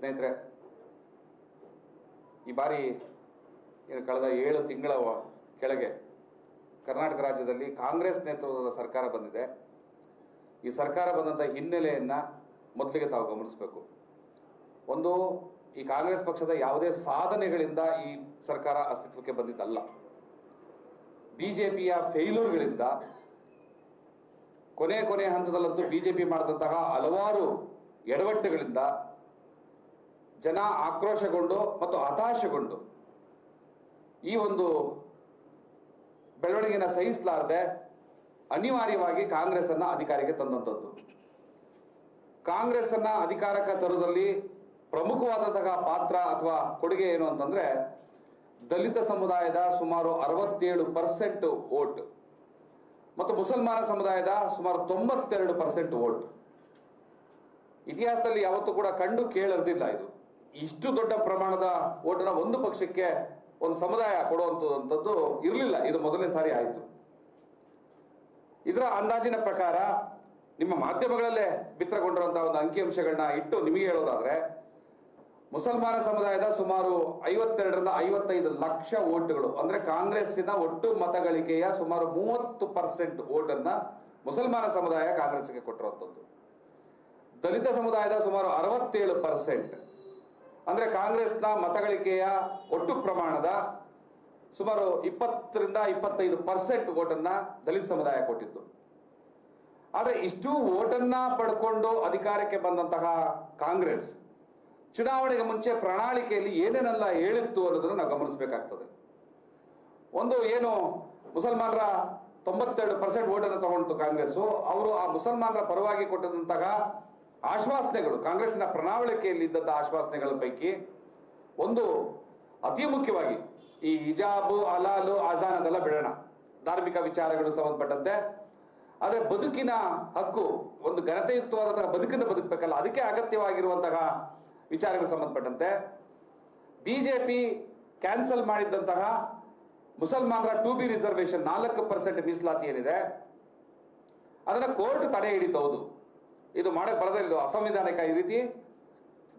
ಸ್ನೇಹಿತರೆ, ಈ ಬಾರಿ ಏನು ಕಳೆದ ಏಳು ತಿಂಗಳ ಕೆಳಗೆ ಕರ್ನಾಟಕ ರಾಜ್ಯದಲ್ಲಿ ಕಾಂಗ್ರೆಸ್ ನೇತೃತ್ವದ ಸರ್ಕಾರ ಬಂದಿದೆ. ಈ ಸರ್ಕಾರ ಬಂದಂಥ ಹಿನ್ನೆಲೆಯನ್ನು ಮೊದಲಿಗೆ ತಾವು ಗಮನಿಸಬೇಕು. ಒಂದು, ಈ ಕಾಂಗ್ರೆಸ್ ಪಕ್ಷದ ಯಾವುದೇ ಸಾಧನೆಗಳಿಂದ ಈ ಸರ್ಕಾರ ಅಸ್ತಿತ್ವಕ್ಕೆ ಬಂದಿದ್ದಲ್ಲ. ಬಿ ಜೆ ಪಿಯ ಫೇಲ್ಯೂರ್ಗಳಿಂದ ಕೊನೆ ಕೊನೆ ಹಂತದಲ್ಲಂತೂ ಬಿ ಜೆ ಪಿ ಮಾಡಿದಂತಹ ಹಲವಾರು ಎಡವಟ್ಟುಗಳಿಂದ ಜನ ಆಕ್ರೋಶಗೊಂಡು ಮತ್ತು ಹತಾಶಗೊಂಡು ಈ ಒಂದು ಬೆಳವಣಿಗೆನ ಸಹಿಸಲಾರದೆ ಅನಿವಾರ್ಯವಾಗಿ ಕಾಂಗ್ರೆಸ್ ಅನ್ನ ಅಧಿಕಾರಕ್ಕೆ ತಂದಂಥದ್ದು. ಕಾಂಗ್ರೆಸ್ಸನ್ನು ಅಧಿಕಾರಕ್ಕೆ ತರುವುದರಲ್ಲಿ ಪ್ರಮುಖವಾದಂತಹ ಪಾತ್ರ ಅಥವಾ ಕೊಡುಗೆ ಏನು ಅಂತಂದ್ರೆ ದಲಿತ ಸಮುದಾಯದ ಸುಮಾರು ಅರವತ್ತೇಳು ಪರ್ಸೆಂಟ್ ವೋಟ್ ಮತ್ತು ಮುಸಲ್ಮಾನ ಸಮುದಾಯದ ಸುಮಾರು ತೊಂಬತ್ತೆರಡು ಪರ್ಸೆಂಟ್ ವೋಟ್. ಇತಿಹಾಸದಲ್ಲಿ ಯಾವತ್ತೂ ಕೂಡ ಕಂಡು ಕೇಳರ್ದಿಲ್ಲ ಇದು. ಇಷ್ಟು ದೊಡ್ಡ ಪ್ರಮಾಣದ ಓಟನ್ನ ಒಂದು ಪಕ್ಷಕ್ಕೆ ಒಂದು ಸಮುದಾಯ ಕೊಡುವಂಥದ್ದು ಇರಲಿಲ್ಲ. ಇದು ಮೊದಲನೇ ಸಾರಿ ಆಯಿತು. ಇದರ ಅಂದಾಜಿನ ಪ್ರಕಾರ ನಿಮ್ಮ ಮಾಧ್ಯಮಗಳಲ್ಲೇ ಬಿತ್ತರಗೊಂಡಿರುವಂತಹ ಒಂದು ಅಂಕಿಅಂಶಗಳನ್ನ ಇಟ್ಟು ನಿಮಗೆ ಹೇಳೋದಾದ್ರೆ, ಮುಸಲ್ಮಾನ ಸಮುದಾಯದ ಸುಮಾರು ಐವತ್ತೆರಡರಿಂದ ಐವತ್ತೈದು ಲಕ್ಷ ಓಟ್ಗಳು ಅಂದ್ರೆ ಕಾಂಗ್ರೆಸ್ಸಿನ ಒಟ್ಟು ಮತಗಳಿಕೆಯ ಸುಮಾರು ಮೂವತ್ತು ಪರ್ಸೆಂಟ್ ಓಟನ್ನ ಮುಸಲ್ಮಾನ ಸಮುದಾಯ ಕಾಂಗ್ರೆಸ್ಗೆ ಕೊಟ್ಟಿರುವಂಥದ್ದು. ದಲಿತ ಸಮುದಾಯದ ಸುಮಾರು ಅರವತ್ತೇಳು ಪರ್ಸೆಂಟ್. ಅಂದ್ರೆ ಕಾಂಗ್ರೆಸ್ನ ಮತಗಳಿಕೆಯ ಒಟ್ಟು ಪ್ರಮಾಣದ ಸುಮಾರು ಇಪ್ಪತ್ತರಿಂದ ಇಪ್ಪತ್ತೈದು ಪರ್ಸೆಂಟ್ ಓಟನ್ನ ದಲಿತ ಸಮುದಾಯ ಕೊಟ್ಟಿತ್ತು. ಆದರೆ ಇಷ್ಟು ಓಟನ್ನ ಪಡ್ಕೊಂಡು ಅಧಿಕಾರಕ್ಕೆ ಬಂದಂತಹ ಕಾಂಗ್ರೆಸ್ ಚುನಾವಣೆಗೆ ಮುಂಚೆ ಪ್ರಣಾಳಿಕೆಯಲ್ಲಿ ಏನೇನೆಲ್ಲ ಹೇಳಿತ್ತು ಅನ್ನೋದನ್ನು ನಾವು ಗಮನಿಸಬೇಕಾಗ್ತದೆ. ಒಂದು ಏನು ಮುಸಲ್ಮಾನರ ತೊಂಬತ್ತೆರಡು ಪರ್ಸೆಂಟ್ ಓಟನ್ನು ತಗೊಂಡಿತು ಕಾಂಗ್ರೆಸ್ಸು, ಅವರು ಆ ಮುಸಲ್ಮಾನರ ಪರವಾಗಿ ಕೊಟ್ಟಂತಹ ಆಶ್ವಾಸನೆಗಳು ಕಾಂಗ್ರೆಸ್ನ ಪ್ರಣಾಳಿಕೆಯಲ್ಲಿ ಇದ್ದಂಥ ಆಶ್ವಾಸನೆಗಳ ಪೈಕಿ ಒಂದು ಅತಿ ಮುಖ್ಯವಾಗಿ ಈ ಹಿಜಾಬು, ಅಲಾಲು, ಅಜಾನ್ ಅದೆಲ್ಲ ಬಿಡೋಣ. ಧಾರ್ಮಿಕ ವಿಚಾರಗಳು ಸಂಬಂಧಪಟ್ಟಂತೆ. ಆದರೆ ಬದುಕಿನ ಹಕ್ಕು, ಒಂದು ಘನತೆಯುಕ್ತವಾದಂತಹ ಬದುಕನ್ನು ಬದುಕಬೇಕಲ್ಲ, ಅದಕ್ಕೆ ಅಗತ್ಯವಾಗಿರುವಂತಹ ವಿಚಾರಗಳು ಸಂಬಂಧಪಟ್ಟಂತೆ. ಬಿ ಜೆ ಪಿ ಕ್ಯಾನ್ಸಲ್ ಮಾಡಿದ್ದಂತಹ ಮುಸಲ್ಮಾನರ ಟು ಬಿ ರಿಸರ್ವೇಶನ್ ನಾಲ್ಕು ಪರ್ಸೆಂಟ್ ಮೀಸಲಾತಿ ಏನಿದೆ, ಅದನ್ನು ಕೋರ್ಟ್ ತಡೆ ಹಿಡಿತು ಹೌದು ಇದು ಮಾಡಕ್ಕೆ ಬರದೇ ಇದು ಅಸಂವಿಧಾನಿಕ ಈ ರೀತಿ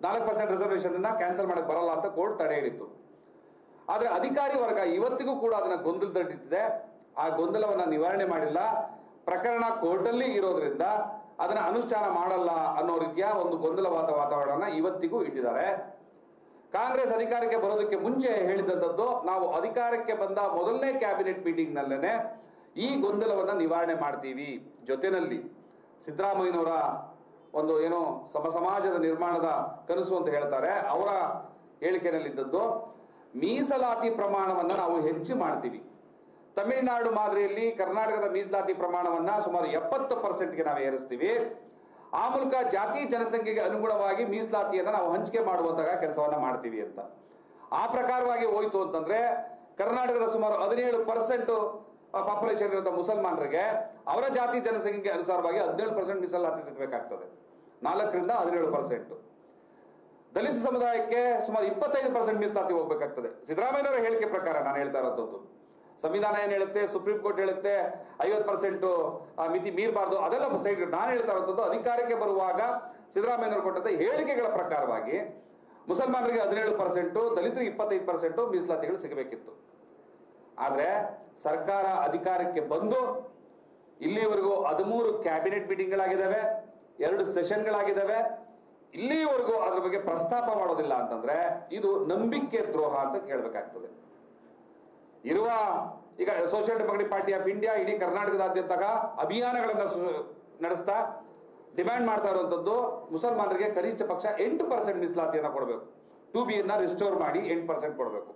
ನಾಲ್ಕು ಪರ್ಸೆಂಟ್ ರಿಸರ್ವೇಷನ್ ಅನ್ನ ಕ್ಯಾನ್ಸಲ್ ಮಾಡಕ್ ಬರಲ್ಲ ಅಂತ ಕೋರ್ಟ್ ತಡೆ ಹಿಡಿತು ಆದರೆ ಅಧಿಕಾರಿ ವರ್ಗ ಇವತ್ತಿಗೂ ಕೂಡ ಅದನ್ನ ಗೊಂದಲದಲ್ಲಿಟ್ಟಿದೆ. ಆ ಗೊಂದಲವನ್ನ ನಿವಾರಣೆ ಮಾಡಿಲ್ಲ. ಪ್ರಕರಣ ಕೋರ್ಟಲ್ಲಿ ಇರೋದ್ರಿಂದ ಅದನ್ನ ಅನುಷ್ಠಾನ ಮಾಡಲ್ಲ ಅನ್ನೋ ರೀತಿಯ ಒಂದು ಗೊಂದಲವಾದ ವಾತಾವರಣ ಇವತ್ತಿಗೂ ಇಟ್ಟಿದ್ದಾರೆ. ಕಾಂಗ್ರೆಸ್ ಅಧಿಕಾರಕ್ಕೆ ಬರೋದಕ್ಕೆ ಮುಂಚೆ ಹೇಳಿದಂಥದ್ದು, ನಾವು ಅಧಿಕಾರಕ್ಕೆ ಬಂದ ಮೊದಲನೇ ಕ್ಯಾಬಿನೆಟ್ ಮೀಟಿಂಗ್ ನಲ್ಲೇನೆ ಈ ಗೊಂದಲವನ್ನ ನಿವಾರಣೆ ಮಾಡ್ತೀವಿ ಜೊತೆನಲ್ಲಿ. ಸಿದ್ದರಾಮಯ್ಯನವರ ಒಂದು ಏನೋ ಸಮ ಸಮಾಜದ ನಿರ್ಮಾಣದ ಕನಸು ಅಂತ ಹೇಳ್ತಾರೆ. ಅವರ ಹೇಳಿಕೆಯಲ್ಲಿದ್ದದ್ದು, ಮೀಸಲಾತಿ ಪ್ರಮಾಣವನ್ನು ನಾವು ಹೆಚ್ಚು ಮಾಡ್ತೀವಿ. ತಮಿಳುನಾಡು ಮಾದರಿಯಲ್ಲಿ ಕರ್ನಾಟಕದ ಮೀಸಲಾತಿ ಪ್ರಮಾಣವನ್ನ ಸುಮಾರು ಎಪ್ಪತ್ತು ಪರ್ಸೆಂಟ್ಗೆ ನಾವು ಏರಿಸ್ತೀವಿ. ಆ ಮೂಲಕ ಜಾತಿ ಜನಸಂಖ್ಯೆಗೆ ಅನುಗುಣವಾಗಿ ಮೀಸಲಾತಿಯನ್ನು ನಾವು ಹಂಚಿಕೆ ಮಾಡುವಂತಹ ಕೆಲಸವನ್ನ ಮಾಡ್ತೀವಿ ಅಂತ. ಆ ಪ್ರಕಾರವಾಗಿ ಹೋಯ್ತು ಅಂತಂದ್ರೆ, ಕರ್ನಾಟಕದ ಸುಮಾರು ಹದಿನೇಳು ಪರ್ಸೆಂಟ್ ಪಾಪ್ಯುಲೇಷನ್ ಇರುವಂತಹ ಮುಸಲ್ಮಾನರಿಗೆ ಅವರ ಜಾತಿ ಜನಸಂಖ್ಯೆಗೆ ಅನುಸಾರವಾಗಿ ಹದಿನೇಳು ಪರ್ಸೆಂಟ್ ಮೀಸಲಾತಿ ಸಿಗಬೇಕಾಗ್ತದೆ. ನಾಲ್ಕರಿಂದ ಹದಿನೇಳು ಪರ್ಸೆಂಟ್ ದಲಿತ ಸಮುದಾಯಕ್ಕೆ ಸುಮಾರು ಇಪ್ಪತ್ತೈದು ಪರ್ಸೆಂಟ್ ಮೀಸಲಾತಿ ಹೋಗ್ಬೇಕಾಗ್ತದೆ. ಸಿದ್ದರಾಮಯ್ಯನವರ ಹೇಳಿಕೆ ಪ್ರಕಾರ ನಾನು ಹೇಳ್ತಾ ಇರೋದು ಸಂವಿಧಾನ ಏನು ಹೇಳುತ್ತೆ ಸುಪ್ರೀಂ ಕೋರ್ಟ್ ಹೇಳುತ್ತೆ, ಐವತ್ತು ಪರ್ಸೆಂಟ್ ಮಿತಿ ಮೀರಬಾರ್ದು, ಅದೆಲ್ಲ ಸೈಡ್ ನಾನು ಹೇಳ್ತಾ ಇರೋದು ಅಧಿಕಾರಕ್ಕೆ ಬರುವಾಗ ಸಿದ್ದರಾಮಯ್ಯನವರು ಕೊಟ್ಟಂತ ಹೇಳಿಕೆಗಳ ಪ್ರಕಾರವಾಗಿ ಮುಸಲ್ಮಾನರಿಗೆ ಹದಿನೇಳು ಪರ್ಸೆಂಟು ದಲಿತರಿಗೆ ಇಪ್ಪತ್ತೈದು ಪರ್ಸೆಂಟು ಮೀಸಲಾತಿಗಳು ಸಿಗಬೇಕಿತ್ತು. ಆದರೆ ಸರ್ಕಾರ ಅಧಿಕಾರಕ್ಕೆ ಬಂದು ಇಲ್ಲಿವರೆಗೂ ಹದಿಮೂರು ಕ್ಯಾಬಿನೆಟ್ ಮೀಟಿಂಗ್ಗಳಾಗಿದ್ದಾವೆ, ಎರಡು ಸೆಷನ್ಗಳಾಗಿದ್ದಾವೆ. ಇಲ್ಲಿವರೆಗೂ ಅದ್ರ ಬಗ್ಗೆ ಪ್ರಸ್ತಾಪ ಮಾಡೋದಿಲ್ಲ ಅಂತಂದ್ರೆ ಇದು ನಂಬಿಕೆ ದ್ರೋಹ ಅಂತ ಕೇಳಬೇಕಾಗ್ತದೆ. ಇರುವ ಈಗ social democratic party of India ಇಡೀ ಕರ್ನಾಟಕದಾದ್ಯಂತ ಅಭಿಯಾನಗಳನ್ನು ನಡೆಸ್ತಾ ಡಿಮ್ಯಾಂಡ್ ಮಾಡ್ತಾ ಇರುವಂತದ್ದು ಮುಸಲ್ಮಾನರಿಗೆ ಕನಿಷ್ಠ ಪಕ್ಷ ಎಂಟು ಪರ್ಸೆಂಟ್ ಮೀಸಲಾತಿಯನ್ನು ಕೊಡಬೇಕು. ಟು ಬಿಯನ್ನ ರಿಸ್ಟೋರ್ ಮಾಡಿ ಎಂಟು ಪರ್ಸೆಂಟ್ ಕೊಡಬೇಕು.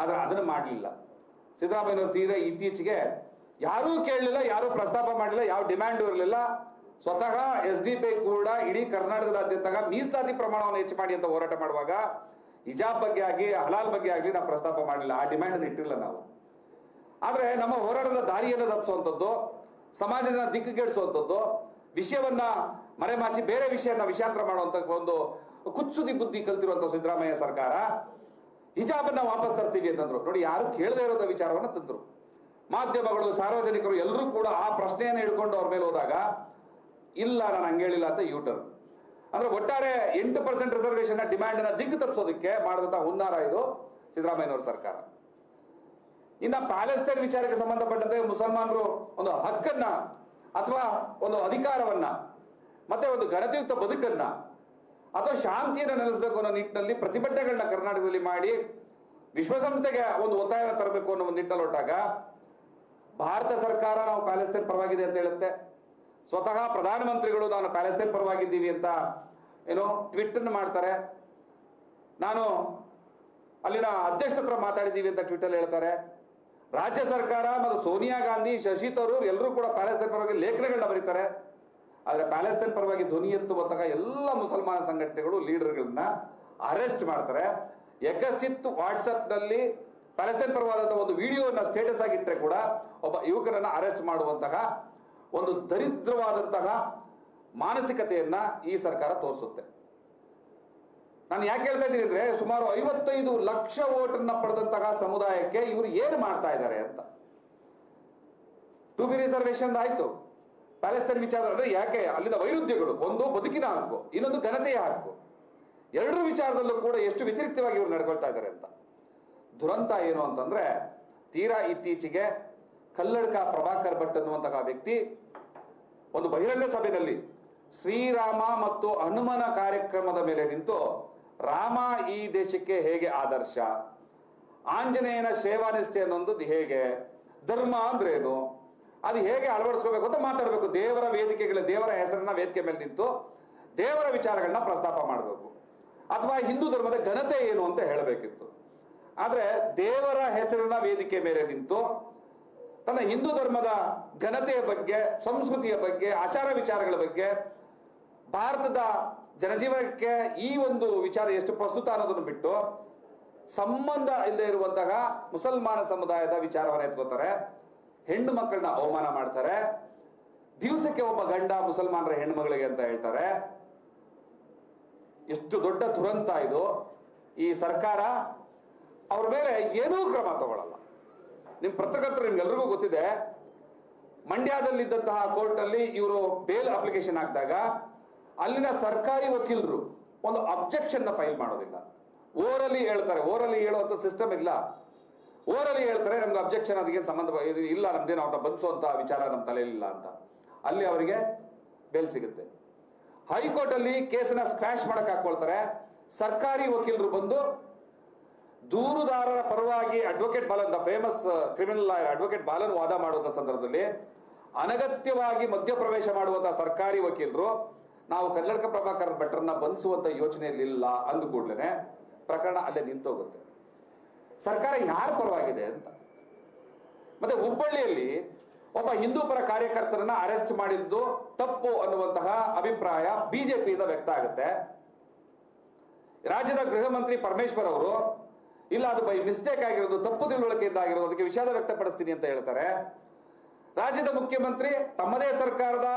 ಆದ್ರೆ ಅದನ್ನು ಮಾಡಲಿಲ್ಲ. ಸಿದ್ದರಾಮಯ್ಯನವರು ತೀರಾ ಇತ್ತೀಚೆಗೆ ಯಾರೂ ಕೇಳಲಿಲ್ಲ ಯಾರೂ ಪ್ರಸ್ತಾಪ ಮಾಡಲಿಲ್ಲ ಯಾವ ಡಿಮ್ಯಾಂಡ್ ಇರಲಿಲ್ಲ. ಸ್ವತಃ ಎಸ್ ಡಿ ಪಿ ಕೂಡ ಇಡೀ ಕರ್ನಾಟಕದಾದ್ಯಂತ ಮೀಸಲಾತಿ ಪ್ರಮಾಣವನ್ನು ಹೆಚ್ಚು ಮಾಡಿ ಅಂತ ಹೋರಾಟ ಮಾಡುವಾಗ ಹಿಜಾಬ್ ಬಗ್ಗೆ ಆಗಿ ಹಲಾಲ್ ಬಗ್ಗೆ ಆಗಲಿ ನಾವು ಪ್ರಸ್ತಾಪ ಮಾಡಲಿಲ್ಲ. ಆ ಡಿಮ್ಯಾಂಡ್ ಇಟ್ಟಿರಲಿಲ್ಲ ನಾವು. ಆದರೆ ನಮ್ಮ ಹೋರಾಟದ ದಾರಿಯನ್ನು ತಪ್ಪಿಸುವಂಥದ್ದು ಸಮಾಜದ ದಿಕ್ಕುಗೆಡಿಸುವಂಥದ್ದು ವಿಷಯವನ್ನ ಮರೆಮಾಚಿ ಬೇರೆ ವಿಷಯನ ವಿಷಾಂತರ ಮಾಡುವಂತ ಒಂದು ಕುಚ್ಚುದಿ ಬುದ್ಧಿ ಕಲ್ತಿರುವಂಥ ಸಿದ್ದರಾಮಯ್ಯ ಸರ್ಕಾರ ಹಿಜಾಬನ್ನ ವಾಪಸ್ ತರ್ತೀವಿ ಅಂತಂದ್ರು. ನೋಡಿ, ಯಾರು ಕೇಳದೇ ಇರೋದ ವಿಚಾರವನ್ನ ತಂದ್ರು. ಮಾಧ್ಯಮಗಳು, ಸಾರ್ವಜನಿಕರು ಎಲ್ಲರೂ ಕೂಡ ಆ ಪ್ರಶ್ನೆಯನ್ನು ಹಿಡ್ಕೊಂಡು ಅವ್ರ ಮೇಲೆ ಹೋದಾಗ, ಇಲ್ಲ, ನಾನು ಹಂಗೆ ಹೇಳಿಲ್ಲ ಅಂತ ಯೂಟರ್ ಅಂದ್ರೆ ಒಟ್ಟಾರೆ ಎಂಟು ಪರ್ಸೆಂಟ್ ರಿಸರ್ವೇಶನ್ ಡಿಮ್ಯಾಂಡ್ನ ದಿಕ್ಕು ತಪ್ಪಿಸೋದಕ್ಕೆ ಮಾಡಿದಂತಹ ಹುನ್ನಾರ ಇದು ಸಿದ್ದರಾಮಯ್ಯನವರ ಸರ್ಕಾರ. ಇನ್ನ ಪ್ಯಾಲೆಸ್ತೈನ್ ವಿಚಾರಕ್ಕೆ ಸಂಬಂಧಪಟ್ಟಂತೆ ಮುಸಲ್ಮಾನರು ಒಂದು ಹಕ್ಕನ್ನ ಅಥವಾ ಒಂದು ಅಧಿಕಾರವನ್ನ, ಮತ್ತೆ ಒಂದು ಘನತೆಯುಕ್ತ ಬದುಕನ್ನ ಅಥವಾ ಶಾಂತಿಯನ್ನು ನೆಲೆಸಬೇಕು ಅನ್ನೋ ನಿಟ್ಟಿನಲ್ಲಿ ಪ್ರತಿಭಟನೆಗಳನ್ನ ಕರ್ನಾಟಕದಲ್ಲಿ ಮಾಡಿ ವಿಶ್ವಸಂಸ್ಥೆಗೆ ಒಂದು ಒತ್ತಾಯವನ್ನು ತರಬೇಕು ಅನ್ನೋ ಒಂದು ನಿಟ್ಟಲ್ಲಿ ಹೊಟ್ಟಾಗ ಭಾರತ ಸರ್ಕಾರ ನಾವು ಪ್ಯಾಲೆಸ್ತೇನ್ ಪರವಾಗಿದೆ ಅಂತ ಹೇಳುತ್ತೆ. ಸ್ವತಃ ಪ್ರಧಾನಮಂತ್ರಿಗಳು ನಾನು ಪ್ಯಾಲೆಸ್ತೇನ್ ಪರವಾಗಿದ್ದೀವಿ ಅಂತ ಏನು ಟ್ವಿಟ್ ಅನ್ನು ಮಾಡ್ತಾರೆ. ನಾನು ಅಲ್ಲಿನ ಅಧ್ಯಕ್ಷ ಹತ್ರ ಮಾತಾಡಿದ್ದೀವಿ ಅಂತ ಟ್ವಿಟ್ ಅಲ್ಲಿ ಹೇಳ್ತಾರೆ. ರಾಜ್ಯ ಸರ್ಕಾರ ಮತ್ತು ಸೋನಿಯಾ ಗಾಂಧಿ, ಶಶಿ ತರೂರ್ ಎಲ್ಲರೂ ಕೂಡ ಪ್ಯಾಲೆಸ್ತೇನ್ ಪರವಾಗಿ ಲೇಖನಗಳನ್ನ ಬರೀತಾರೆ. ಆದರೆ ಪ್ಯಾಲೆಸ್ತೈನ್ ಪರವಾಗಿ ಧ್ವನಿ ಎತ್ತುವಂತಹ ಎಲ್ಲ ಮುಸಲ್ಮಾನ ಸಂಘಟನೆಗಳು ಲೀಡರ್ಗಳನ್ನ ಅರೆಸ್ಟ್ ಮಾಡ್ತಾರೆ. ಯಕಚಿತ್ ವಾಟ್ಸಪ್ನಲ್ಲಿ ಪ್ಯಾಲೆಸ್ತೈನ್ ಪರವಾದಂತಹ ಒಂದು ವಿಡಿಯೋನ ಸ್ಟೇಟಸ್ ಆಗಿಟ್ಟರೆ ಕೂಡ ಒಬ್ಬ ಯುವಕರನ್ನು ಅರೆಸ್ಟ್ ಮಾಡುವಂತಹ ಒಂದು ದರಿದ್ರವಾದಂತಹ ಮಾನಸಿಕತೆಯನ್ನ ಈ ಸರ್ಕಾರ ತೋರಿಸುತ್ತೆ. ನಾನು ಯಾಕೆ ಹೇಳ್ತಾ ಇದ್ದೀನಿ ಅಂದ್ರೆ ಸುಮಾರು ಐವತ್ತೈದು ಲಕ್ಷ ಓಟನ್ನ ಪಡೆದಂತಹ ಸಮುದಾಯಕ್ಕೆ ಇವರು ಏನು ಮಾಡ್ತಾ ಇದ್ದಾರೆ ಅಂತ. ಟು ಬಿ ರಿಸರ್ವೇಶನ್ ಆಯ್ತು. ಪ್ಯಾಲೆಸ್ತೈನ್ ವಿಚಾರ ಅಂದ್ರೆ ಯಾಕೆ? ಅಲ್ಲಿನ ವೈರುಧ್ಯಗಳು, ಒಂದು ಬದುಕಿನ ಹಕ್ಕು, ಇನ್ನೊಂದು ಘನತೆಯ ಹಕ್ಕು. ಎರಡರ ವಿಚಾರದಲ್ಲೂ ಕೂಡ ಎಷ್ಟು ವ್ಯತಿರಿಕ್ತವಾಗಿ ಇವರು ನಡ್ಕೊಳ್ತಾ ಇದ್ದಾರೆ ಅಂತ. ದುರಂತ ಏನು ಅಂತಂದ್ರೆ, ತೀರಾ ಇತ್ತೀಚೆಗೆ ಕಲ್ಲಡ್ಕ ಪ್ರಭಾಕರ್ ಭಟ್ ಅನ್ನುವಂತಹ ವ್ಯಕ್ತಿ ಒಂದು ಬಹಿರಂಗ ಸಭೆಯಲ್ಲಿ ಶ್ರೀರಾಮ ಮತ್ತು ಹನುಮನ ಕಾರ್ಯಕ್ರಮದ ಮೇಲೆ ನಿಂತು, ರಾಮ ಈ ದೇಶಕ್ಕೆ ಹೇಗೆ ಆದರ್ಶ? ಆಂಜನೇಯನ ಸೇವಾನಿಷ್ಠೆ ಅನ್ನೊಂದು ಹೇಗೆ? ಧರ್ಮ ಅಂದ್ರೇನು? ಅದು ಹೇಗೆ ಅಳವಡಿಸ್ಕೋಬೇಕು ಅಂತ ಮಾತಾಡಬೇಕು. ದೇವರ ವೇದಿಕೆಗಳ, ದೇವರ ಹೆಸರನ್ನ ವೇದಿಕೆ ಮೇಲೆ ನಿಂತು ದೇವರ ವಿಚಾರಗಳನ್ನ ಪ್ರಸ್ತಾಪ ಮಾಡಬೇಕು. ಅಥವಾ ಹಿಂದೂ ಧರ್ಮದ ಘನತೆ ಏನು ಅಂತ ಹೇಳಬೇಕಿತ್ತು. ಆದ್ರೆ ದೇವರ ಹೆಸರಿನ ವೇದಿಕೆ ಮೇಲೆ ನಿಂತು ತನ್ನ ಹಿಂದೂ ಧರ್ಮದ ಘನತೆಯ ಬಗ್ಗೆ, ಸಂಸ್ಕೃತಿಯ ಬಗ್ಗೆ, ಆಚಾರ ವಿಚಾರಗಳ ಬಗ್ಗೆ ಭಾರತದ ಜನಜೀವನಕ್ಕೆ ಈ ಒಂದು ವಿಚಾರ ಎಷ್ಟು ಪ್ರಸ್ತುತ ಅನ್ನೋದನ್ನು ಬಿಟ್ಟು ಸಂಬಂಧ ಇಲ್ಲದೆ ಇರುವಂತಹ ಮುಸಲ್ಮಾನ ಸಮುದಾಯದ ವಿಚಾರವನ್ನು ಎತ್ಕೋತಾರೆ. ಹೆಣ್ಣು ಮಕ್ಕಳನ್ನ ಅವಮಾನ ಮಾಡ್ತಾರೆ. ದಿವಸಕ್ಕೆ ಒಬ್ಬ ಗಂಡ ಮುಸಲ್ಮಾನರ ಹೆಣ್ಮಗಳಿಗೆ ಅಂತ ಹೇಳ್ತಾರೆ. ಎಷ್ಟು ದೊಡ್ಡ ದುರಂತ ಇದು. ಈ ಸರ್ಕಾರ ಅವ್ರ ಮೇಲೆ ಏನೂ ಕ್ರಮ ತಗೊಳ್ಳಲ್ಲ ನಿಮ್ಮ ಪತ್ರಕರ್ತರು ನಿಮ್ಗೆಲ್ರಿಗೂ ಗೊತ್ತಿದೆ, ಮಂಡ್ಯದಲ್ಲಿದ್ದಂತಹ ಕೋರ್ಟಲ್ಲಿ ಇವರು ಬೇಲ್ ಅಪ್ಲಿಕೇಶನ್ ಹಾಕಿದಾಗ ಅಲ್ಲಿನ ಸರ್ಕಾರಿ ವಕೀಲರು ಒಂದು ಅಬ್ಜೆಕ್ಷನ್ ಫೈಲ್ ಮಾಡೋದಿಲ್ಲ. ಓರಲ್ಲಿ ಹೇಳ್ತಾರೆ ಓರಲ್ಲಿ ಹೇಳುವಂತ ಸಿಸ್ಟಮ್ ಇಲ್ಲ. ಓರಲಿ ಹೇಳ್ತಾರೆ, ನಮ್ಗೆ ಅಬ್ಜೆಕ್ಷನ್ ಅದಕ್ಕೇನು ಸಂಬಂಧ ಇಲ್ಲ, ನಮ್ದೇನು ಅವ್ರನ್ನ ಬಂಧಿಸುವಂತ ವಿಚಾರ ನಮ್ಮ ತಲೆಯಲ್ಲಿಲ್ಲ ಅಂತ. ಅಲ್ಲಿ ಅವರಿಗೆ ಬೇಲ್ ಸಿಗುತ್ತೆ. ಹೈಕೋರ್ಟ್ ಅಲ್ಲಿ ಕೇಸನ್ನ ಸ್ಕ್ರಾಶ್ ಮಾಡಕ್ ಹಾಕೊಳ್ತಾರೆ. ಸರ್ಕಾರಿ ವಕೀಲರು ಬಂದು ದೂರುದಾರರ ಪರವಾಗಿ advocate Balan the famous criminal lawyer advocate Balan ವಾದ ಮಾಡುವಂತ ಸಂದರ್ಭದಲ್ಲಿ ಅನಗತ್ಯವಾಗಿ ಮಧ್ಯಪ್ರವೇಶ ಮಾಡುವಂತ ಸರ್ಕಾರಿ ವಕೀಲರು, ನಾವು ಕನ್ನಡಕ ಪ್ರಭಾಕರ್ ಭಟ್ರನ್ನ ಬಂಧಿಸುವಂತ ಯೋಚನೆಯಲ್ಲಿಲ್ಲ ಅಂದ ಕೂಡಲೇ ಪ್ರಕರಣ ಅಲ್ಲೇ ನಿಂತೋಗುತ್ತೆ. ಸರ್ಕಾರ ಯಾರ ಪರವಾಗಿದೆ ಅಂತ. ಮತ್ತೆ ಹುಬ್ಬಳ್ಳಿಯಲ್ಲಿ ಒಬ್ಬ ಹಿಂದೂ ಪರ ಕಾರ್ಯಕರ್ತರನ್ನ ಅರೆಸ್ಟ್ ಮಾಡಿದ್ದು ತಪ್ಪು ಅನ್ನುವಂತಹ ಅಭಿಪ್ರಾಯ ಬಿಜೆಪಿಯಿಂದ ವ್ಯಕ್ತ ಆಗುತ್ತೆ. ರಾಜ್ಯದ ಗೃಹ ಮಂತ್ರಿ ಪರಮೇಶ್ವರ್ ಅವರು, ಇಲ್ಲ ಅದು ಬೈ ಮಿಸ್ಟೇಕ್ ಆಗಿರೋದು, ತಪ್ಪು ತಿಳುವಳಿಕೆಯಿಂದ ಆಗಿರೋದು, ಅದಕ್ಕೆ ವಿಷಾದ ವ್ಯಕ್ತಪಡಿಸ್ತೀನಿ ಅಂತ ಹೇಳ್ತಾರೆ. ರಾಜ್ಯದ ಮುಖ್ಯಮಂತ್ರಿ ತಮ್ಮದೇ ಸರ್ಕಾರದ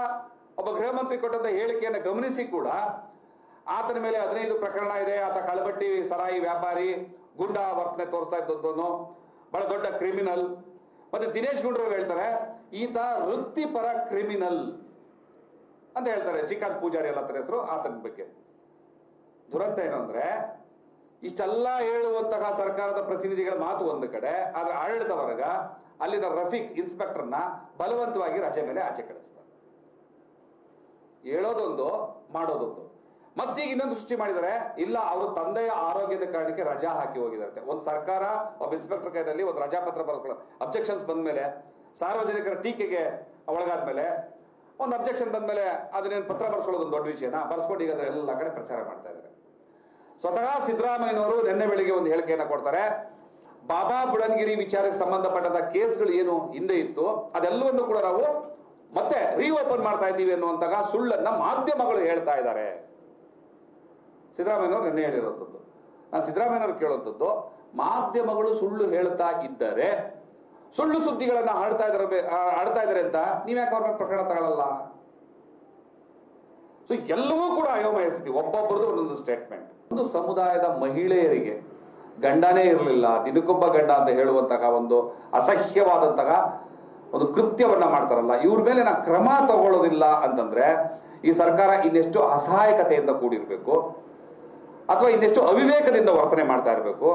ಒಬ್ಬ ಗೃಹ ಮಂತ್ರಿ ಕೊಟ್ಟಂತ ಹೇಳಿಕೆಯನ್ನು ಗಮನಿಸಿ ಕೂಡ, ಆತನ ಮೇಲೆ ಹದಿನೈದು ಪ್ರಕರಣ ಇದೆ, ಆತ ಕಳಬಟ್ಟಿ, ಸರಾಯಿ ವ್ಯಾಪಾರಿ ಗುಂಡ ವರ್ತನೆ ತೋರಿಸ್ತಾ ಇದ್ದದ್ದನ್ನು. ಬಹಳ ದೊಡ್ಡ ಕ್ರಿಮಿನಲ್. ಮತ್ತೆ ದಿನೇಶ್ ಗುಂಡ್ರವ್ರು ಹೇಳ್ತಾರೆ, ಈತ ವೃತ್ತಿಪರ ಕ್ರಿಮಿನಲ್ ಅಂತ ಹೇಳ್ತಾರೆ. ಶ್ರೀಕಾಂತ್ ಪೂಜಾರಿ ಎಲ್ಲ ತರ ಹೆಸರು, ಆತನ ಬಗ್ಗೆ. ದುರಂತ ಏನು ಅಂದ್ರೆ, ಇಷ್ಟೆಲ್ಲ ಹೇಳುವಂತಹ ಸರ್ಕಾರದ ಪ್ರತಿನಿಧಿಗಳ ಮಾತು ಒಂದು ಕಡೆ, ಆದ್ರೆ ಆಡಳಿತ ವರ್ಗ ಅಲ್ಲಿನ ರಫೀಕ್ ಇನ್ಸ್ಪೆಕ್ಟರ್ನ ಬಲವಂತವಾಗಿ ರಜೆ ಮೇಲೆ ಆಚೆ ಕಳಿಸ್ತಾರೆ. ಹೇಳೋದೊಂದು, ಮಾಡೋದೊಂದು. ಮತ್ತೀಗ ಇನ್ನೊಂದು ಸೃಷ್ಟಿ ಮಾಡಿದರೆ ಇಲ್ಲ, ಅವರು ತಂದೆಯ ಆರೋಗ್ಯದ ಕಾರಣಕ್ಕೆ ರಜಾ ಹಾಕಿ ಹೋಗಿದ್ದಾರೆ. ಒಂದು ಸರ್ಕಾರ, ಒಬ್ಬ ಇನ್ಸ್ಪೆಕ್ಟರ್ ಕೈನಲ್ಲಿ ಒಂದು ರಜಾ ಪತ್ರ ಬರ್ಕೊಳ್ಳೋ ಅಬ್ಜೆಕ್ಷನ್ಸ್ ಬಂದ್ಮೇಲೆ, ಸಾರ್ವಜನಿಕರ ಟೀಕೆಗೆ ಒಳಗಾದ್ಮೇಲೆ, ಒಂದು ಅಬ್ಜೆಕ್ಷನ್ ಬಂದ್ಮೇಲೆ ಅದನ್ನೇನು ಪತ್ರ ಬರ್ಸ್ಕೊಳ್ಳೋದು ಒಂದು ದೊಡ್ಡ ವಿಷಯನ? ಬರ್ಸ್ಕೊಂಡು ಈಗ ಎಲ್ಲ ಕಡೆ ಪ್ರಚಾರ ಮಾಡ್ತಾ ಇದ್ದಾರೆ. ಸ್ವತಃ ಸಿದ್ದರಾಮಯ್ಯನವರು ನಿನ್ನೆ ಬೆಳಿಗ್ಗೆ ಒಂದು ಹೇಳಿಕೆಯನ್ನು ಕೊಡ್ತಾರೆ. ಬಾಬಾ ಬುಡನ್ಗಿರಿ ವಿಚಾರಕ್ಕೆ ಸಂಬಂಧಪಟ್ಟಂತ ಕೇಸ್ಗಳು ಏನು ಹಿಂದೆ ಇತ್ತು, ಅದೆಲ್ಲವನ್ನು ಕೂಡ ನಾವು ಮತ್ತೆ ರೀಓಪನ್ ಮಾಡ್ತಾ ಇದ್ದೀವಿ ಅನ್ನುವಂತಹ ಸುಳ್ಳನ್ನ ಮಾಧ್ಯಮಗಳು ಹೇಳ್ತಾ ಇದ್ದಾರೆ. ಸಿದ್ದರಾಮಯ್ಯನವರು ನಿನ್ನೆ ಹೇಳಿರುವಂಥದ್ದು. ನಾನು ಸಿದ್ದರಾಮಯ್ಯನವರು ಕೇಳುವಂಥದ್ದು, ಮಾಧ್ಯಮಗಳು ಸುಳ್ಳು ಹೇಳ್ತಾ ಇದ್ದರೆ, ಸುಳ್ಳು ಸುದ್ದಿಗಳನ್ನು ಆಡ್ತಾ ಇದ್ದಾರೆ ಆಡ್ತಾ ಇದ್ದಾರೆ ಅಂತ ನೀವ್ಯಾಕೆ ಅವ್ರ ಮೇಲೆ ಪ್ರಕರಣ ತಗೊಳ್ಳಲ್ಲ ಸೊ ಎಲ್ಲವೂ ಕೂಡ ಅಯೋಮಯ ಸ್ಥಿತಿ. ಒಬ್ಬೊಬ್ಬರದು ಒಂದೊಂದು ಸ್ಟೇಟ್ಮೆಂಟ್ ಒಂದು ಸಮುದಾಯದ ಮಹಿಳೆಯರಿಗೆ ಗಂಡನೇ ಇರಲಿಲ್ಲ, ದಿನಕ್ಕೊಬ್ಬ ಗಂಡ ಅಂತ ಹೇಳುವಂತಹ ಒಂದು ಅಸಹ್ಯವಾದಂತಹ ಒಂದು ಕೃತ್ಯವನ್ನ ಮಾಡ್ತಾರಲ್ಲ, ಇವ್ರ ಮೇಲೆ ನಾ ಕ್ರಮ ತಗೊಳ್ಳೋದಿಲ್ಲ ಅಂತಂದ್ರೆ, ಈ ಸರ್ಕಾರ ಇನ್ನೆಷ್ಟು ಅಸಹಾಯಕತೆಯಿಂದ ಕೂಡಿರಬೇಕು. ಅಥವಾ ಇನ್ನೆಷ್ಟು ಅವಿವೇಕದಿಂದ ವರ್ತನೆ ಮಾಡ್ತಾ ಇರಬೇಕು.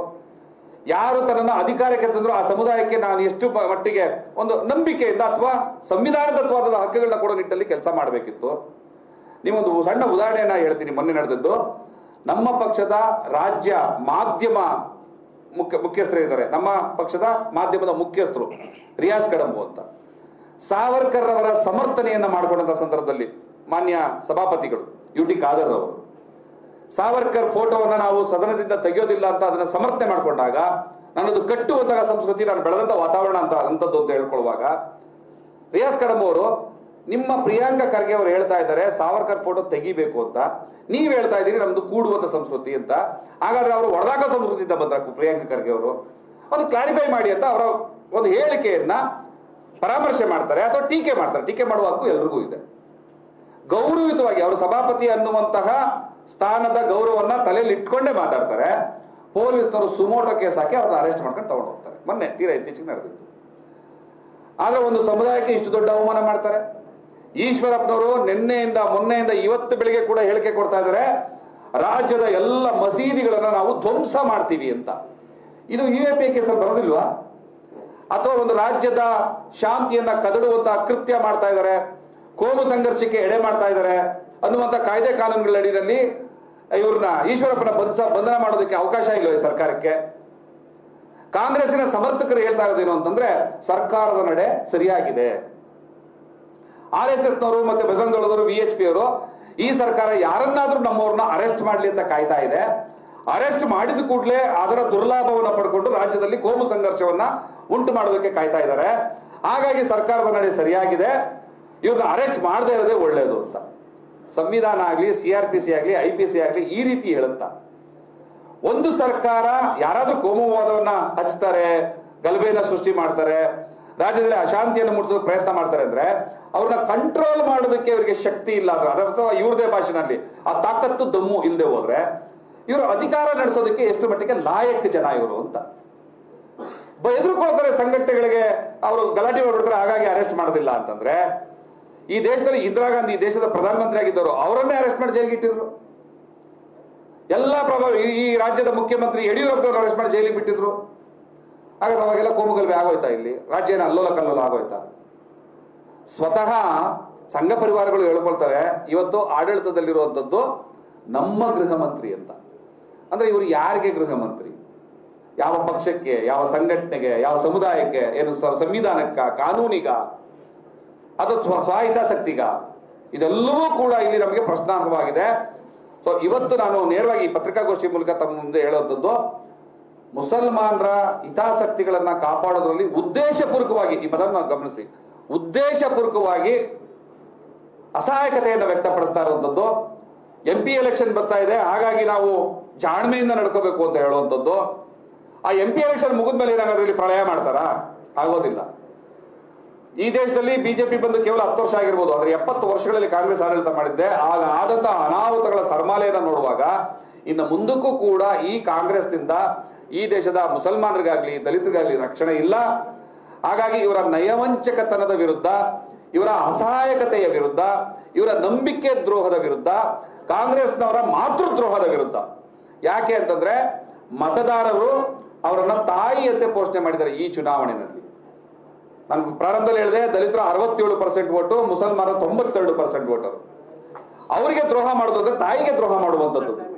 ಯಾರು ತನ್ನ ಅಧಿಕಾರಕ್ಕೆ ತಂದ್ರು ಆ ಸಮುದಾಯಕ್ಕೆ ನಾನು ಎಷ್ಟು ಮಟ್ಟಿಗೆ ಒಂದು ನಂಬಿಕೆಯಿಂದ ಅಥವಾ ಸಂವಿಧಾನದತ್ವಾದ ಹಕ್ಕುಗಳನ್ನ ಕೊಡೋ ನಿಟ್ಟಲ್ಲಿ ಕೆಲಸ ಮಾಡಬೇಕಿತ್ತು. ನೀವೊಂದು ಸಣ್ಣ ಉದಾಹರಣೆಯನ್ನ ಹೇಳ್ತೀನಿ ಮೊನ್ನೆ ನಡೆದದ್ದು. ನಮ್ಮ ಪಕ್ಷದ ರಾಜ್ಯ ಮಾಧ್ಯಮ ಮುಖ್ಯ ಮುಖ್ಯಸ್ಥರು ಇದ್ದಾರೆ. ನಮ್ಮ ಪಕ್ಷದ ಮಾಧ್ಯಮದ ಮುಖ್ಯಸ್ಥರು ರಿಯಾಜ್ ಕಡಂಬು ಅಂತ. ಸಾವರ್ಕರ್ ಅವರ ಸಮರ್ಥನೆಯನ್ನ ಮಾಡಿಕೊಂಡಂತ ಸಂದರ್ಭದಲ್ಲಿ ಮಾನ್ಯ ಸಭಾಪತಿಗಳು ಯು ಟಿ ಖಾದರ್ ಅವರು ಸಾವರ್ಕರ್ ಫೋಟೋವನ್ನು ನಾವು ಸದನದಿಂದ ತೆಗೆಯೋದಿಲ್ಲ ಅಂತ ಅದನ್ನು ಸಮರ್ಥನೆ ಮಾಡಿಕೊಂಡಾಗ ನನ್ನದು ಕಟ್ಟುವಂತಹ ಸಂಸ್ಕೃತಿ ನಾನು ಬೆಳೆದಂತ ವಾತಾವರಣ ಅಂತ ಅಂಥದ್ದು ಅಂತ ಹೇಳ್ಕೊಳ್ಳುವಾಗ ರಿಯಾಸ್ ಕಡಮ್ ಅವರು, ನಿಮ್ಮ ಪ್ರಿಯಾಂಕ ಖರ್ಗೆ ಅವರು ಹೇಳ್ತಾ ಇದ್ದಾರೆ, ಸಾವರ್ಕರ್ ಫೋಟೋ ತೆಗಿಬೇಕು ಅಂತ. ನೀವು ಹೇಳ್ತಾ ಇದ್ದೀರಿ, ನಮ್ದು ಕೂಡುವಂತ ಸಂಸ್ಕೃತಿ ಅಂತ. ಹಾಗಾದ್ರೆ ಅವರು ಒಡದಾಕ ಅಂತ ಬಂದಾಕು ಪ್ರಿಯಾಂಕ ಖರ್ಗೆ ಅವರು. ಒಂದು ಕ್ಲಾರಿಫೈ ಮಾಡಿ ಅಂತ ಅವರ ಒಂದು ಹೇಳಿಕೆಯನ್ನ ಪರಾಮರ್ಶೆ ಮಾಡ್ತಾರೆ ಅಥವಾ ಟೀಕೆ ಮಾಡ್ತಾರೆ. ಟೀಕೆ ಮಾಡುವ ಹಕ್ಕು ಎಲ್ರಿಗೂ ಇದೆ. ಗೌರವಯುತವಾಗಿ ಅವರು ಸಭಾಪತಿ ಅನ್ನುವಂತಹ ಸ್ಥಾನದ ಗೌರವವನ್ನ ತಲೆಯಲ್ಲಿ ಇಟ್ಕೊಂಡೇ ಮಾತಾಡ್ತಾರೆ. ಪೊಲೀಸ್ನವರು ಸುಮೋಟೋ ಕೇಸ್ ಹಾಕಿ ಅವ್ರನ್ನ ಅರೆಸ್ಟ್ ಮಾಡ್ಕೊಂಡು ತಗೊಂಡು ಹೋಗ್ತಾರೆ. ಮೊನ್ನೆ ತೀರಾ ಇತ್ತೀಚೆಗೆ ನಡೆದಿತ್ತು. ಆಗ ಒಂದು ಸಮುದಾಯಕ್ಕೆ ಇಷ್ಟು ದೊಡ್ಡ ಅವಮಾನ ಮಾಡ್ತಾರೆ. ಈಶ್ವರಪ್ಪನವರು ನಿನ್ನೆಯಿಂದ ಮೊನ್ನೆಯಿಂದ ಇವತ್ತು ಬೆಳಿಗ್ಗೆ ಕೂಡ ಹೇಳಿಕೆ ಕೊಡ್ತಾ ಇದ್ದಾರೆ, ರಾಜ್ಯದ ಎಲ್ಲ ಮಸೀದಿಗಳನ್ನ ನಾವು ಧ್ವಂಸ ಮಾಡ್ತೀವಿ ಅಂತ. ಇದು ಯು ಎ ಪಿ ಕೇಸಲ್ಲಿ ಬರೋದಿಲ್ವಾ? ಅಥವಾ ಒಂದು ರಾಜ್ಯದ ಶಾಂತಿಯನ್ನ ಕದಡುವಂತ ಅಕೃತ್ಯ ಮಾಡ್ತಾ ಇದ್ದಾರೆ, ಕೋಮು ಸಂಘರ್ಷಕ್ಕೆ ಎಡೆ ಮಾಡ್ತಾ ಇದ್ದಾರೆ ಅನ್ನುವಂಥ ಕಾಯ್ದೆ ಕಾನೂನುಗಳ ಅಡಿಯಲ್ಲಿ ಇವ್ರನ್ನ ಈಶ್ವರಪ್ಪನ ಬಂಧಸ ಬಂಧನ ಮಾಡೋದಕ್ಕೆ ಅವಕಾಶ ಇಲ್ಲವೇ ಸರ್ಕಾರಕ್ಕೆ. ಕಾಂಗ್ರೆಸ್ಸಿನ ಸಮರ್ಥಕರು ಹೇಳ್ತಾ ಇರೋದೇನು ಅಂತಂದ್ರೆ ಸರ್ಕಾರದ ನಡೆ ಸರಿಯಾಗಿದೆ. ಆರ್ ಎಸ್ ಎಸ್ ನವರು ಮತ್ತೆ ಬಸವನದವರು ವಿ ಎಚ್ ಪಿ ಅವರು ಈ ಸರ್ಕಾರ ಯಾರನ್ನಾದ್ರೂ ನಮ್ಮವ್ರನ್ನ ಅರೆಸ್ಟ್ ಮಾಡಲಿ ಅಂತ ಕಾಯ್ತಾ ಇದೆ. ಅರೆಸ್ಟ್ ಮಾಡಿದ ಕೂಡಲೇ ಅದರ ದುರ್ಲಾಭವನ್ನು ಪಡ್ಕೊಂಡು ರಾಜ್ಯದಲ್ಲಿ ಕೋಮು ಸಂಘರ್ಷವನ್ನ ಉಂಟು ಮಾಡೋದಕ್ಕೆ ಕಾಯ್ತಾ ಇದ್ದಾರೆ. ಹಾಗಾಗಿ ಸರ್ಕಾರದ ನಡೆ ಸರಿಯಾಗಿದೆ. ಇವ್ರನ್ನ ಅರೆಸ್ಟ್ ಮಾಡದೇ ಇರೋದೇ ಒಳ್ಳೆಯದು ಅಂತ. ಸಂವಿಧಾನ ಆಗಲಿ ಸಿ ಆರ್ ಪಿ ಸಿ ಆಗಲಿ ಐ ಪಿ ಸಿ ಆಗಲಿ ಈ ರೀತಿ ಹೇಳುತ್ತಾ. ಒಂದು ಸರ್ಕಾರ ಯಾರಾದರೂ ಕೋಮುವಾದವನ್ನ ಹಚ್ತಾರೆ, ಗಲಭೆಯನ್ನ ಸೃಷ್ಟಿ ಮಾಡ್ತಾರೆ, ರಾಜ್ಯದಲ್ಲಿ ಅಶಾಂತಿಯನ್ನು ಮೂಡಿಸೋದಕ್ಕೆ ಪ್ರಯತ್ನ ಮಾಡ್ತಾರೆ ಅಂದ್ರೆ ಅವ್ರನ್ನ ಕಂಟ್ರೋಲ್ ಮಾಡೋದಕ್ಕೆ ಅವರಿಗೆ ಶಕ್ತಿ ಇಲ್ಲ ಅಂದ್ರೆ, ಅದರ ಅಥವಾ ಇವ್ರದೇ ಭಾಷೆನಲ್ಲಿ, ಆ ತಾಕತ್ತು ದಮ್ಮು ಇಲ್ಲದೆ ಹೋದ್ರೆ ಇವರು ಅಧಿಕಾರ ನಡೆಸೋದಕ್ಕೆ ಎಷ್ಟು ಮಟ್ಟಿಗೆ ಲಾಯಕ್ ಜನ ಇವರು ಅಂತ. ಎದುರುಕೊಳ್ತಾರೆ ಸಂಘಟನೆಗಳಿಗೆ, ಅವರು ಗಲಾಟೆ ಮಾಡ್ಬಿಡ್ತಾರೆ ಹಾಗಾಗಿ ಅರೆಸ್ಟ್ ಮಾಡೋದಿಲ್ಲ ಅಂತಂದ್ರೆ ಈ ದೇಶದಲ್ಲಿ ಇಂದಿರಾ ಗಾಂಧಿ ದೇಶದ ಪ್ರಧಾನಮಂತ್ರಿ ಆಗಿದ್ದವರು ಅವರನ್ನೇ ಅರೆಸ್ಟ್ ಮಾಡಿ ಜೈಲಿಗೆ ಇಟ್ಟಿದ್ರು. ಎಲ್ಲ ಪ್ರಭಾವ ಈ- ಈ ರಾಜ್ಯದ ಮುಖ್ಯಮಂತ್ರಿ ಯಡಿಯೂರಪ್ಪನವರು ಅರೆಸ್ಟ್ ಮಾಡಿ ಜೈಲಿಗೆ ಬಿಟ್ಟಿದ್ರು. ಹಾಗಾದ್ರೆ ಅವಾಗೆಲ್ಲ ಕೋಮುಗಲಭೆ ಆಗೋಯ್ತಾ ಇಲ್ಲಿ? ರಾಜ್ಯ ಏನು ಅಲ್ಲೋಲ ಕಲ್ಲೋಲ ಆಗೋಯ್ತಾ? ಸ್ವತಃ ಸಂಘ ಪರಿವಾರಗಳು ಹೇಳ್ಕೊಳ್ತಾರೆ ಇವತ್ತು ಆಡಳಿತದಲ್ಲಿರುವಂಥದ್ದು ನಮ್ಮ ಗೃಹ ಮಂತ್ರಿ ಅಂತ. ಅಂದ್ರೆ ಇವರು ಯಾರಿಗೆ ಗೃಹ ಮಂತ್ರಿ? ಯಾವ ಪಕ್ಷಕ್ಕೆ, ಯಾವ ಸಂಘಟನೆಗೆ, ಯಾವ ಸಮುದಾಯಕ್ಕೆ, ಏನು ಸಂವಿಧಾನಕ್ಕ, ಕಾನೂನಿಗ? ಅಥವಾ ಸ್ವ ಸ್ವಾಹಿತಾಸಕ್ತಿಗ ಇದೆಲ್ಲವೂ ಕೂಡ ಇಲ್ಲಿ ನಮಗೆ ಪ್ರಶ್ನಾರ್ಹವಾಗಿದೆ. ಸೊ ಇವತ್ತು ನಾನು ನೇರವಾಗಿ ಪತ್ರಿಕಾಗೋಷ್ಠಿ ಮೂಲಕ ತಮ್ಮ ಮುಂದೆ ಹೇಳುವಂಥದ್ದು, ಮುಸಲ್ಮಾನರ ಹಿತಾಸಕ್ತಿಗಳನ್ನ ಕಾಪಾಡೋದ್ರಲ್ಲಿ ಉದ್ದೇಶಪೂರ್ವಕವಾಗಿ, ಈ ಪದವನ್ನು ಗಮನಿಸಿ, ಉದ್ದೇಶಪೂರ್ವಕವಾಗಿ ಅಸಹಾಯಕತೆಯನ್ನು ವ್ಯಕ್ತಪಡಿಸ್ತಾ ಇರುವಂಥದ್ದು. ಎಂ ಪಿ ಎಲೆಕ್ಷನ್ ಬರ್ತಾ ಇದೆ, ಹಾಗಾಗಿ ನಾವು ಜಾಣ್ಮೆಯಿಂದ ನಡ್ಕೋಬೇಕು ಅಂತ ಹೇಳುವಂಥದ್ದು. ಆ ಎಂ ಪಿ ಎಲೆಕ್ಷನ್ ಮುಗಿದ ಮೇಲೆ ಏನಾಗೋದು ಇಲ್ಲಿ ಪ್ರಳಯ ಮಾಡ್ತಾರಾ? ಆಗೋದಿಲ್ಲ. ಈ ದೇಶದಲ್ಲಿ ಬಿಜೆಪಿ ಬಂದು ಕೇವಲ ಹತ್ತು ವರ್ಷ ಆಗಿರ್ಬೋದು. ಆದರೆ ಎಪ್ಪತ್ತು ವರ್ಷಗಳಲ್ಲಿ ಕಾಂಗ್ರೆಸ್ ಆಡಳಿತ ಮಾಡಿದ್ದೆ. ಆಗ ಆದಂತಹ ಅನಾಹುತಗಳ ಸರ್ಮಾಲೆಯನ್ನು ನೋಡುವಾಗ ಇನ್ನು ಮುಂದಕ್ಕೂ ಕೂಡ ಈ ಕಾಂಗ್ರೆಸ್ನಿಂದ ಈ ದೇಶದ ಮುಸಲ್ಮಾನರಿಗಾಗ್ಲಿ, ದಲಿತರಿಗಾಗ್ಲಿ ರಕ್ಷಣೆ ಇಲ್ಲ. ಹಾಗಾಗಿ ಇವರ ನಯವಂಚಕತನದ ವಿರುದ್ಧ, ಇವರ ಅಸಹಾಯಕತೆಯ ವಿರುದ್ಧ, ಇವರ ನಂಬಿಕೆ ದ್ರೋಹದ ವಿರುದ್ಧ, ಕಾಂಗ್ರೆಸ್ನವರ ಮಾತೃದ್ರೋಹದ ವಿರುದ್ಧ. ಯಾಕೆ ಅಂತಂದ್ರೆ ಮತದಾರರು ಅವರನ್ನ ತಾಯಿಯಂತೆ ಪೋಷಣೆ ಮಾಡಿದ್ದಾರೆ ಈ ಚುನಾವಣೆಯಲ್ಲಿ. ನಾನು ಪ್ರಾರಂಭದಲ್ಲಿ ಹೇಳಿದೆ, ದಲಿತರು ಅರವತ್ತೇಳು ಪರ್ಸೆಂಟ್ ಓಟು ಮುಸಲ್ಮಾನರು ತೊಂಬತ್ತೆರಡು ಪರ್ಸೆಂಟ್ ಓಟರು ಅವರಿಗೆ ದ್ರೋಹ ಮಾಡೋದು ಅಂದ್ರೆ ತಾಯಿಗೆ ದ್ರೋಹ ಮಾಡುವಂಥದ್ದು.